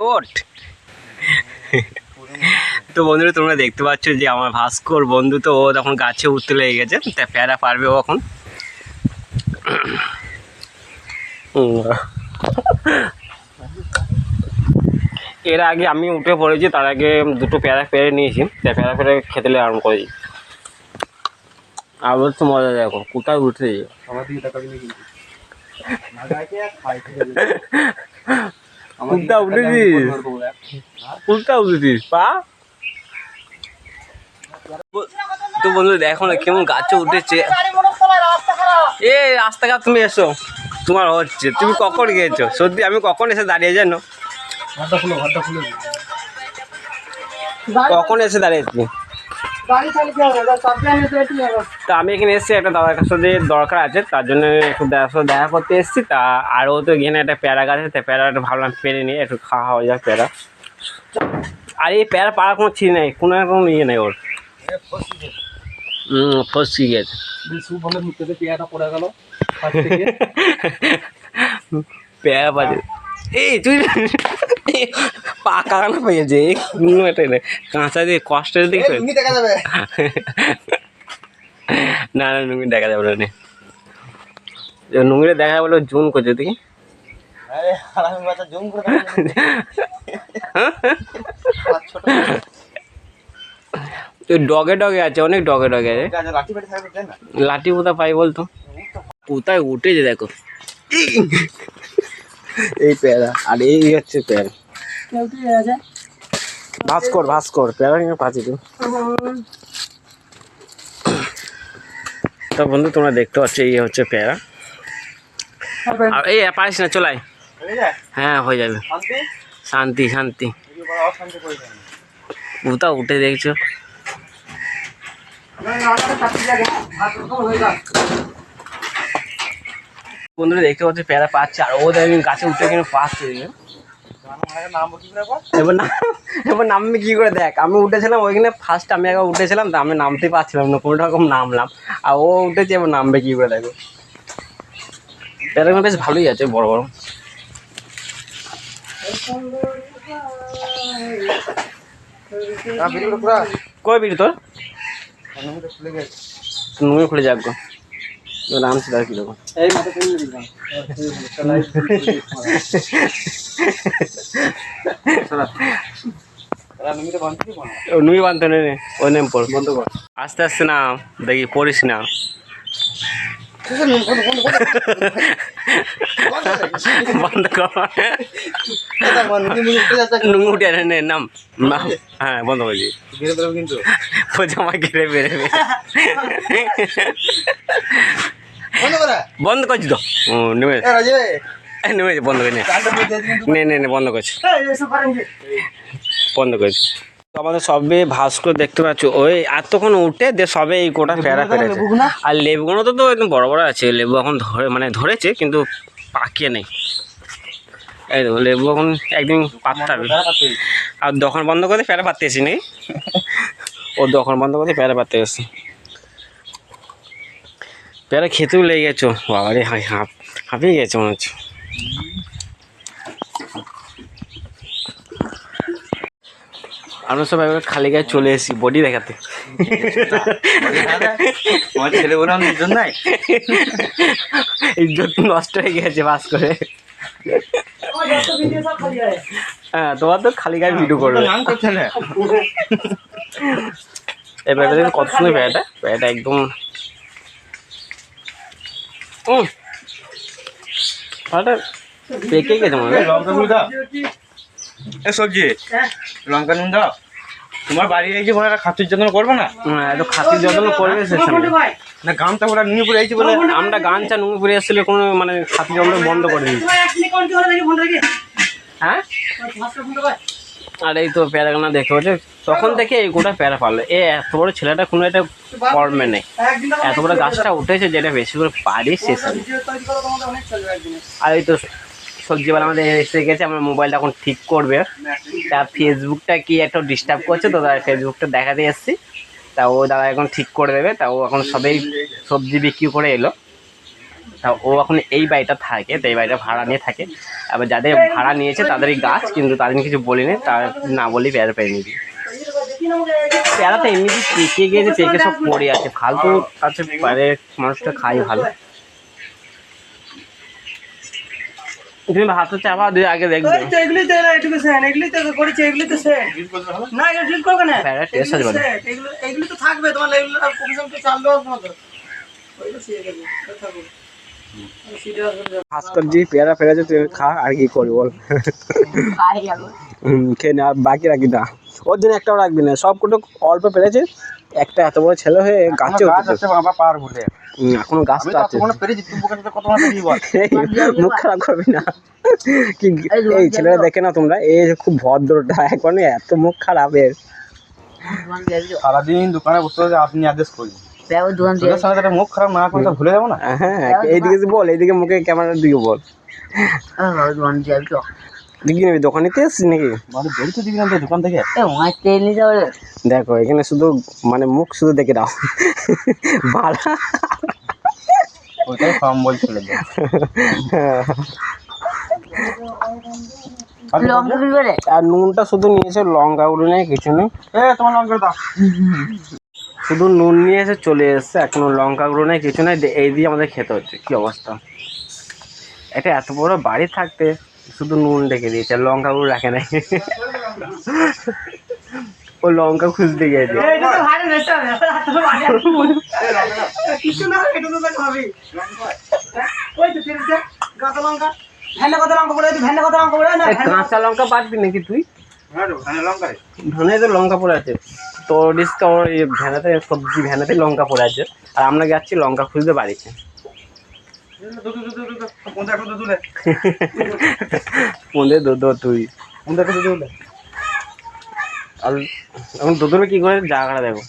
ওট তো বন্ধুরা, তোমরা দেখতে পাচ্ছ যে আমার ভাস্কর বন্ধু তো ও তখন গাছে উঠতে লেগে গেছে। তা প্যারা পারবে ও এখন? এর আগে আমি উঠে পড়েছি, তার আগে দুটো প্যারা পেরে নিয়েছি। তা প্যারা পেরে খেতে আরম্ভ করেছি। আবার তো মজা দেখো কোথায় উঠে উল্টা উঠেছিস উল্টা উঠেছিস পা। তো বন্ধু দেখো না কেমন গাছে উঠেছে। এ রাস্তাঘাট তুমি এসো। তোমার হচ্ছে তুমি কখন গিয়েছো? সত্যি আমি কখন এসে দাঁড়িয়ে জানো? কখন এসে দাঁড়িয়েছি? তা আমি এখানে এসেছি একটা দাদার কাছে যে দরকার আছে তার জন্য একটু দেখা সাথে দেখা করতে এসেছি। তা আরও তো এখানে একটা প্যারা গাছ আছে তা প্যারাটা ভাবলাম পেরে নিয়ে একটু খাওয়া হয়ে যাক প্যারা। আর এই প্যারা পাড়া কোনো ছিঁড়ি নেই কোনো রকম ইয়ে নেই ওর। হুম ফসি গেছে। পেয়ারা বাজে এই তুই পাকা না পেয়েছে? কাঁচা দিয়ে কষ্টের দিকে দেখা যাবে। না না নুঙ্গি দেখা যাবে না। নুঙ্গিটা দেখা বলে জুন করছে দেখি। জুম ডগে ডগে আছে অনেক ডগে ডগে আছে লাঠি কোথায় পাই বলতো। কোথায় উঠেছে দেখো। এই পেয়ারা, আর এই হচ্ছে পেয়ারা। ভাস্কর ভাস্কর, পেয়ারা নিয়ে পাচ্ছি তো বন্ধু, তোমরা দেখতে পাচ্ছ, এই হচ্ছে পেয়ারা। আর এই, পারিস না চলাই হয়ে হ্যাঁ যাবে। শান্তি শান্তি। কোথাও উঠে দেখছ। বন্ধুরা দেখতে পাচ্ছি প্যারা পাচ্ছে আর ও দেখি গাছে উঠে কিনে পাচ্ছে এবার না এবার নামবে কি করে দেখ আমি উঠেছিলাম ওইখানে ফার্স্ট আমি একবার উঠেছিলাম তো আমি নামতে পারছিলাম না কোনো রকম নামলাম। আর ও উঠেছে এবার নামবে কি করে দেখো। পেয়ারাগুলো বেশ ভালোই আছে বড় বড়। না কই বিড়ি তোর? নুয়ে খুলে যাক গো। ছিল আর কি এই মাথা তুলে দিলাম। বানতে নে নেম পড়। বন্ধ কর। আস্তে আস্তে না দেখি পড়িস না বন্ধ কর। নে, নাম নাম। হ্যাঁ বন্ধ করছি ঘিরে দেবো কিন্তু। জামা ঘিরে বেরোবে। বন্ধ করে। করছি তো। নেমে নেমেছে বন্ধ করে নে। কানটা দিয়ে দিয়ে নে নে নে বন্ধ করছি। বন্ধ করেছি। আমাদের সবে ভাস্কর দেখতে পাচ্ছ ওই এতক্ষণ উঠে দে সবে এই গোটা প্যারা লেবুগুনা? আর লেবুগুলো তো তো একদম বড় বড় আছে লেবু এখন ধরে মানে ধরেছে কিন্তু পাকিয়ে নেই। এই দেখো লেবু এখন একদিন পাততে হবে আর দোকান বন্ধ করে প্যারা পাততে এসি নাকি? ও দোকান বন্ধ করে প্যারা পাততে এসছি। প্যারা খেতেও লেগে গেছো? বাবা রে হাই হাঁপ হাঁপিয়ে গেছে মনে হচ্ছে। আমরা সব একবার খালি গায়ে চলে এসেছি বডি দেখাতে। আমার ছেলে বলে আমি দুজন নাই? ইজ্জত নষ্ট হয়ে গেছে বাস করে। হ্যাঁ তোমার তো খালি গায়ে ভিডিও করবে। ব্যাগটা দেখুন কত সুন্দর ব্যাগটা ব্যাগটা একদম উম। ব্যাগটা পেকে গেছে মনে হয়। লঙ্কা নুন দাও এ সবজি লঙ্কা নুন দাও তোমার বাড়ি এই যে একটা খাতির যত্ন করবে না? হ্যাঁ খাতির যত্ন করবে সে না গামটা ওরা নিয়ে পড়ে আইছে বলে। আমরা গান চা পরে আসলে কোনো মানে খাতির যত্ন বন্ধ করে দিই। হ্যাঁ? আর এই তো প্যারাগানা দেখতে পাচ্ছ তখন থেকে এই গোটা প্যারা পারল এ এত বড় ছেলেটা কোনো একটা কর্মে নেই। এত বড় গাছটা উঠেছে যেটা বেশি করে পারি শেষ আর এই তো সবজিওয়ালা আমাদের এসে গেছে, আমার মোবাইলটা এখন ঠিক করবে। তা ফেসবুকটা কি একটা ডিস্টার্ব করছে তো, তার ফেসবুকটা দেখাতে এসেছি। তা ও দাদা এখন ঠিক করে দেবে। তা ও এখন সবেই সবজি বিক্রি করে এলো। ও এখন এই বাড়িটা থাকে তো এই বাড়িটা ভাড়া নিয়ে থাকে। আবার যাদের ভাড়া নিয়েছে তাদেরই গাছ কিন্তু তাদের কিছু বলিনি তার না বলি বেড়া পেয়ে নিবি পেয়ারা তো এমনিতে পেকে গিয়েছে পেকে সব পড়ে আছে। ফালতু আছে বাইরে মানুষটা খাই ভালো। তুমি ভাত চাপা দিয়ে আগে দেখবে। এগুলি তো না এটুকু সেন এগুলি তো করেছে এগুলি তো সেন। না এগুলো ডিলিট করবে না। প্যারা টেস্ট আছে বলে। এগুলো এগুলি তো থাকবে তোমার এগুলো আর তো সিয়ে থাকবে? পেয়ারা তুই খা আর কি করবি বল। খেয়ে নে আর বাকি রাখবি না। ওর জন্য একটাও রাখবি না সব অল্প পেরেছে একটা এত বড় ছেলে হয়ে গাছে আছে বাবা পার বলে। এখনও গাছটা মুখ খারাপ করবি না। কি এই ছেলেটা দেখে না তোমরা? এই যে খুব ভদ্রটা এখন এত মুখ খারাপ এর সারাদিন দোকানে বসে আপনি আদেশ করি দোকান মুখ খারাপ না ভুলে যাব না? হ্যাঁ এইদিকে বল এইদিকে মুখে ক্যামেরার দিকে বল। দোকান দিয়ে তুই কি নেবি দোকানিতে নাকি? মানে দিবি না দোকান থেকে? দেখো এখানে শুধু মানে মুখ শুধু দেখে দাও। ভাড়া ওইটাই কম বলছিল আর লঙ্কা বলছে? আর নুনটা শুধু নিয়েছে লঙ্কা গুলো নেই কিছু নেই। এ তোমার লঙ্কা দাও। শুধু নুন নিয়ে এসে চলে এসছে এখনও লঙ্কা গুঁড়ো নেই কিছু নেই এই দিয়ে আমাদের খেতে হচ্ছে। কি অবস্থা? এটা এত বড় বাড়ি থাকতে শুধু নুন রেখে দিয়েছে আর লঙ্কা গুঁড়ো রাখে নাই। ও লঙ্কা খুঁজতে গিয়েছে কাঁচা লঙ্কা। পারবি নাকি তুই? হ্যাঁ। ধানে তো লঙ্কা পড়ে আছে। তোর ডিস তোর এই ভ্যানাতে সবজি ভ্যানাতে লঙ্কা পড়ে আছে। আর আমরা যাচ্ছি লঙ্কা খুঁজতে বাড়িতে। কোনটা দুধ তুই। আর এখন দোদোর কি করে? জায়গাটা দেখো।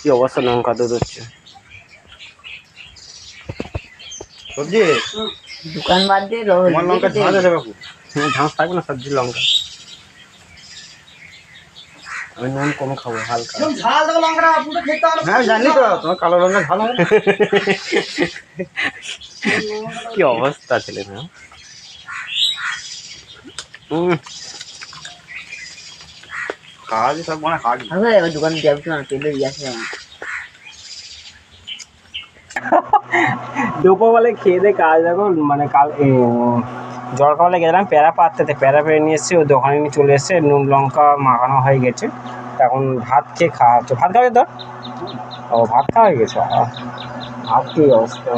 কি অবস্থা লঙ্কা দুধ হচ্ছে সবজি? দোকান বাদ দিয়ে লঙ্কা থাকবে না সবজি লঙ্কা। আমি নুন কম খাব হালকা। হ্যাঁ জানি তো তোমার কালো লঙ্কা ঝাল হবে কি অবস্থা ছেলে না হুম কাজ সব মানে এবার দোকান যাবি না তেলে দিয়ে আসে দুপুরবেলায় খেয়ে দিয়ে কাজ এখন মানে কাল জলখাবারে গেলাম প্যারা পাততে প্যারা পেরে নিয়ে এসেছি ও দোকানে নিয়ে চলে এসেছে নুন লঙ্কা মাখানো হয়ে গেছে। এখন ভাত খেয়ে খাওয়া হচ্ছে ভাত খাবে তোর? ও ভাত খাওয়া হয়ে গেছে? ভাত কি অবস্থা?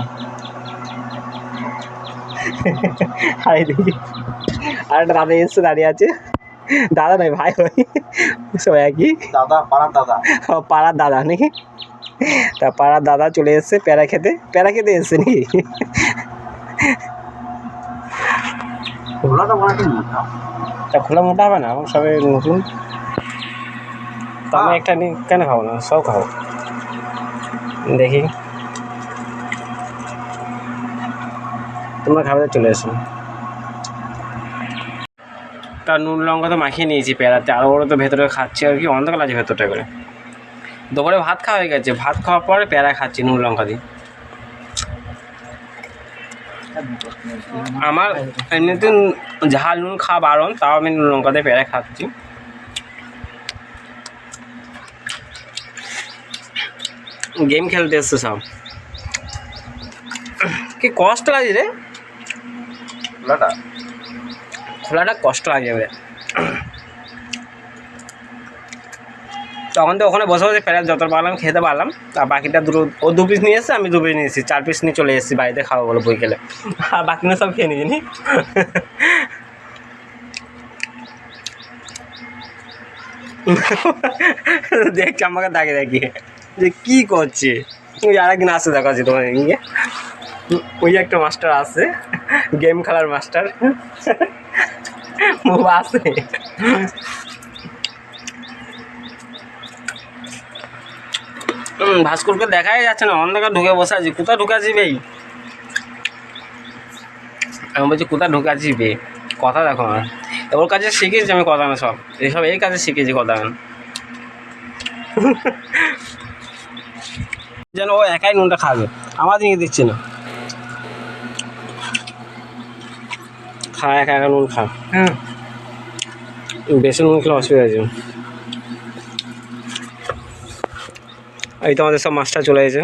আর এদিকে আর একটা দাদা এসছে দাঁড়িয়ে আছে। দাদা নয় ভাই ভাই সবাই একই। দাদা পাড়ার দাদা। ও, পাড়ার দাদা নাকি? তা পাড়ার দাদা চলে এসছে প্যারা খেতে। প্যারা খেতে এসছে নাকি? তো খোলা মোটা হবে না আমার সবাই নতুন। তা আমি একটা নিয়ে কেন খাব না সব খাব। দেখি। তোমরা খাবে চলে এসো। তা নুন লঙ্কা তো মাখিয়ে নিয়েছি পেয়ারাতে আরও বড় তো ভেতরে খাচ্ছি আর কি অন্ধকার আছে ভেতরটা করে। দুপুরে ভাত খাওয়া হয়ে গেছে। ভাত খাওয়ার পরে পেয়ারা খাচ্ছি নুন লঙ্কা দিয়ে। আমার এমনিতে ঝাল নুন খাওয়া বারণ তাও আমি নুন লঙ্কা দিয়ে পেয়ারা খাচ্ছি। গেম খেলতে এসছে সব। কি কষ্ট লাগে রে? খোলাটা? খোলাটা কষ্ট লাগে এবারে তখন তো ওখানে বসে বসে প্যারা যত পারলাম খেতে পারলাম। আর বাকিটা দুটো, ও দু পিস নিয়ে এসছে, আমি দু পিস নিয়ে এসেছি। চার পিস নিয়ে চলে এসেছি, বাড়িতে খাওয়া বলে বই খেলে। আর বাকি না সব খেয়ে নিয়ে দেখছি আমাকে দাগে দেখিয়ে যে কী করছে? ওই আর একদিন দেখা দেখাচ্ছি তোমার নিয়ে। ওই একটা মাস্টার আছে গেম খেলার মাস্টার। ও আছে ভাস্করকে দেখাই যাচ্ছে না অন্ধকার ঢুকে বসে আছি। কোথায় ঢুকে আছি ভাই? আমি বলছি কোথায় ঢুকে আছি বে? কথা দেখো না ওর কাছে শিখেছি আমি কথা না সব। এইসব এই কাজে শিখেছি কথা যেন ও একাই নুনটা খাবে। আমাদেরকে দিচ্ছে না। খা একা একা নুন খা। হুম বেশি নুন খেলে অসুবিধা আছে এই তো আমাদের সব মাছটা চলে গেছে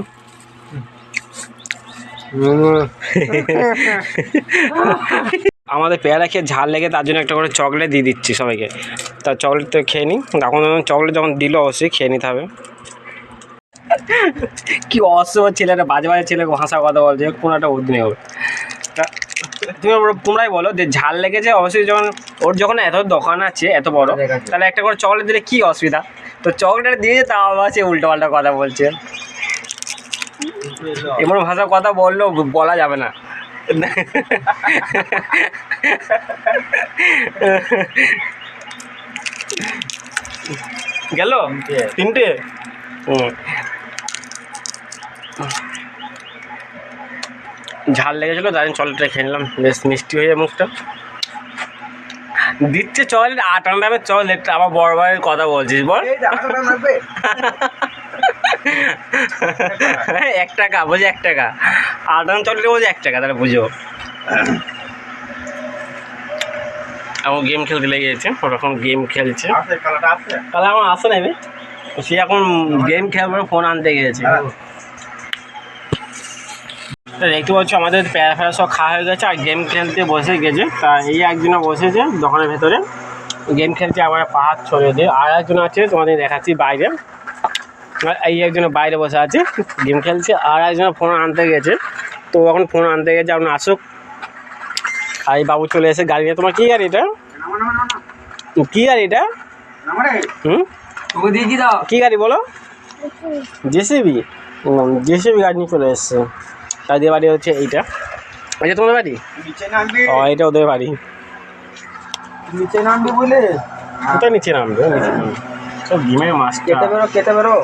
আমাদের পেয়ারা খেয়ে ঝাল লেগে তার জন্য একটা করে চকলেট দিয়ে দিচ্ছি সবাইকে। তা চকলেট তো খেয়ে নিই। এখন চকলেট যখন দিল অবশ্যই খেয়ে নিতে হবে। কি অসুখ ছেলেটা বাজে বাজে ছেলে ভাষা কথা বলছে। কোনো একটা উদ্দিনে হবে তা তুমি তোমরাই বলো যে ঝাল লেগেছে অবশ্যই যখন ওর যখন এত দোকান আছে এত বড় তাহলে একটা করে চকলেট দিলে কি অসুবিধা? তো চকলেট দিয়ে তা আবার সে উল্টো পাল্টা কথা বলছে। এমন ভাষা কথা বললেও বলা যাবে না। গেল? তিনটে। ঝাল লেগেছিলো, তাই চকলেটটা খেয়ে নিলাম। বেশ মিষ্টি হয়ে যায় মুখটা। দিচ্ছে চকলেট আটান্ন দামের চকলেট আবার বড় বড় কথা বলছিস বল। লাগবে? এক টাকা বলছি এক টাকা। আটান্ন চকলেট বলছি এক টাকা তাহলে বুঝো। এখন গেম খেলতে লেগে গেছে ওরকম গেম খেলছে। তাহলে আমার আসে নেবে সে এখন গেম খেলবে ফোন আনতে গিয়েছে। তা দেখতে পাচ্ছ আমাদের প্যারা ফ্যারা সব খাওয়া হয়ে গেছে আর গেম খেলতে বসে গেছে। তা এই একজনে বসেছে দোকানের ভেতরে। গেম খেলছে আবার পাহাড় ছড়িয়ে দিয়ে। আর একজন আছে তোমাদের দেখাচ্ছি বাইরে। আর এই একজনে বাইরে বসে আছে গেম খেলছে। আর একজন ফোন আনতে গেছে। তো এখন ফোন আনতে গেছে আপনি আসুক। আর এই বাবু চলে এসে গাড়ি নিয়ে। তোমার কী গাড়ি এটা? কী গাড়ি এটা? হুম? কী গাড়ি বলো? জেসিবি। জেসিবি গাড়ি নিয়ে চলে এসছে। তাদের বাড়ি হচ্ছে এইটা। আচ্ছা তোমাদের বাড়ি? ও এটা ওদের বাড়ি। নিচে নামবি বলে? কোথায় নিচে নামবে? নিচে নামবে সব ডিমের মাছটা কেটে বেরো কেটে বেরো।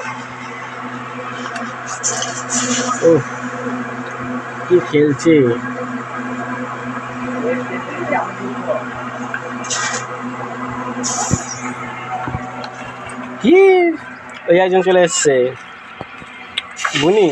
উফ, কি খেলছে? কি? ওই একজন চলে এসছে। বুনি?